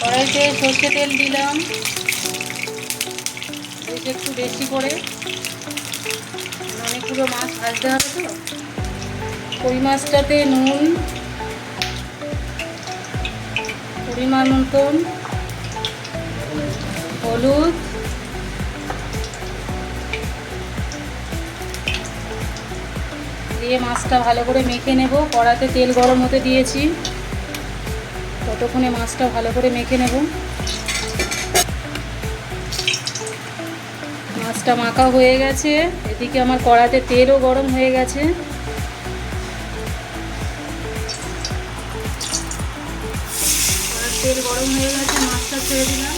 কড়াইতে সর্ষে তেল দিলাম। বেশ একটু বেশি করে। অনেকগুলো মাছ ভাজতে হবে তো। কই মাছটাতে নুন, পরিমাণ মতন, হলুদ, দিয়ে মাছটা ভালো করে মেখে নেব। কড়াতে তেল গরম হতে দিয়েছি। ততক্ষণে মাছটা ভালো করে মেখে নেব। মাছটা মাখা হয়ে গেছে। এদিকে আমার কড়াতে তেলও গরম হয়ে গেছে। তেল গরম হয়ে গেছে, মাছটা ছেড়ে দিলাম।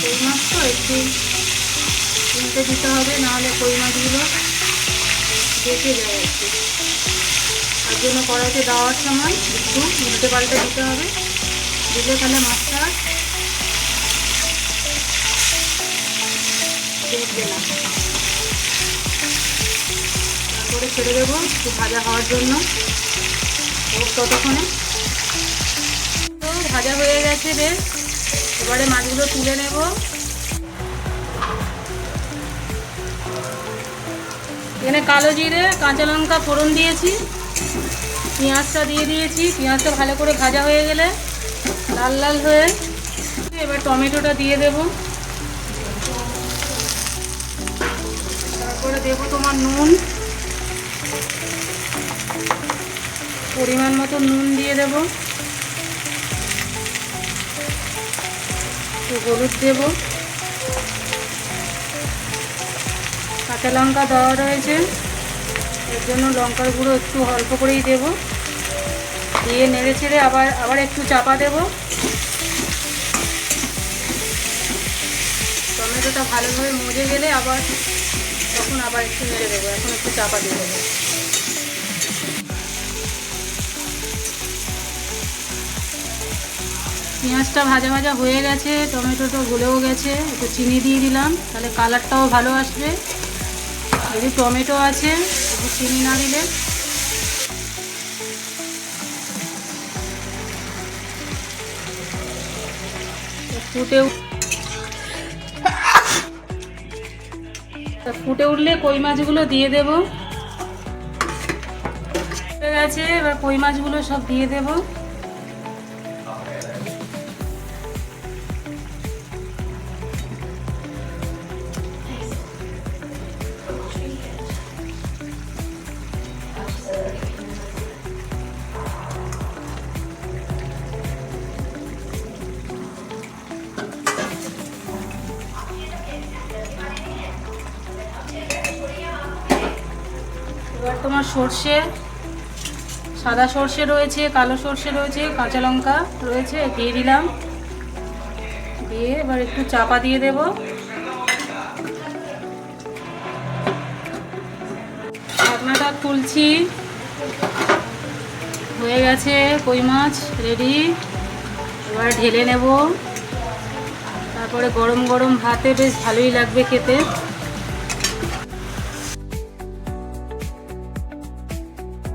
কই মাছ তো? একটু তুলতে দিতে হবে, নাহলে কই মাছগুলো? বেঁচে যায় আর কি। তার জন্য কড়াইতে দেওয়ার সময় একটু উল্টে পাল্টে দিতে হবে। দিলে তাহলে মাছটা দেখবে না। তারপরে ছেড়ে দেবো একটু ভাজা হওয়ার জন্য। ততক্ষণে। তো ভাজা হয়ে গেছে বেশ। এবারে মাছগুলো তুলে নেব। এখানে কালো জিরে, কাঁচা লঙ্কা ফোড়ন দিয়েছি, পেঁয়াজটা দিয়ে দিয়েছি, পেঁয়াজটা ভালো করে ভাজা হয়ে গেলে লাল লাল হয়ে এবার টমেটোটা দিয়ে দেব। তারপরে দেবো তোমার নুন। পরিমাণ মতো নুন দিয়ে দেব। একটু হলুদ দেব। কাঁচা লঙ্কা দেওয়া রয়েছে। এর জন্য লঙ্কার গুঁড়ো একটু অল্প করেই দেব। দিয়ে নেড়ে ছেড়ে আবার আবার একটু চাপা দেব। টমেটোটা ভালোভাবে মজে গেলে আবার, তখন আবার একটু নেড়ে দেবো। এখন একটু চাপা দিয়ে দেবো। পেঁয়াজটা ভাজা ভাজা হয়ে গেছে, টমেটোটা গলেও গেছে, একটু চিনি দিয়ে দিলাম, তাহলে কালারটাও ভালো আসবে। যদি টমেটো আছে একটু চিনি না দিলে। ফুটে ফুটে উঠলে কই মাছগুলো দিয়ে দেব? হয়ে গেছে, এবার কই মাছগুলো সব দিয়ে দেবো। এবার তোমার সর্ষে, সাদা সর্ষে রয়েছে, কালো সর্ষে রয়েছে, কাঁচা লঙ্কা রয়েছে, দিয়ে দিলাম। দিয়ে এবার একটু চাপা দিয়ে দেব। ঢাকনাটা খুলছি হয়ে গেছে কই মাছ রেডি এবার ঢেলে নেব। তারপরে গরম গরম ভাতে বেশ ভালোই লাগবে খেতে।